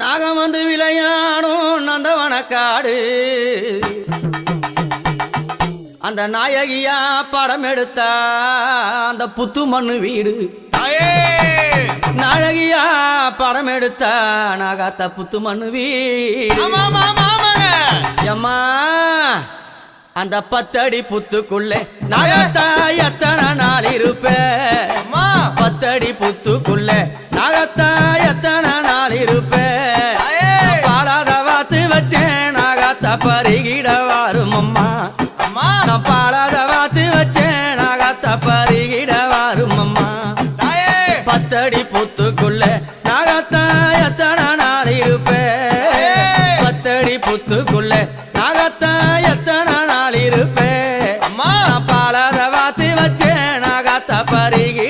நாகம் வந்து விளையாடும் நந்தவனக்காடு. அந்த நாயகியா படம் எடுத்தா அந்த புத்து மண்ணு வீடு. நாயகியா படம் எடுத்தா நாகாத்த புத்து மண்ணு வீடு. எம்மா அந்த பத்தடி புத்துக்குள்ளே நாகத்தா எத்தனை நாள் இருப்பேன் அம்மா. பத்தடி புத்துக்குள்ள நாகத்தா வாத்த பருகிடவாரும் அம்மா. அம்மா நான் பாலாத வாத்து வச்சேன். நாகத்த பருகிடவாரும் அம்மா. பத்தடி புத்துக்குள்ள நாகத்தா எத்தனை நாள் இருப்பேன். பத்தடி புத்துக்குள்ள நாகத்தா எத்தனை நாள் இருப்பேன். அம்மா! நான் பாலாத வாத்து வச்சேன். நாகத்த பருகி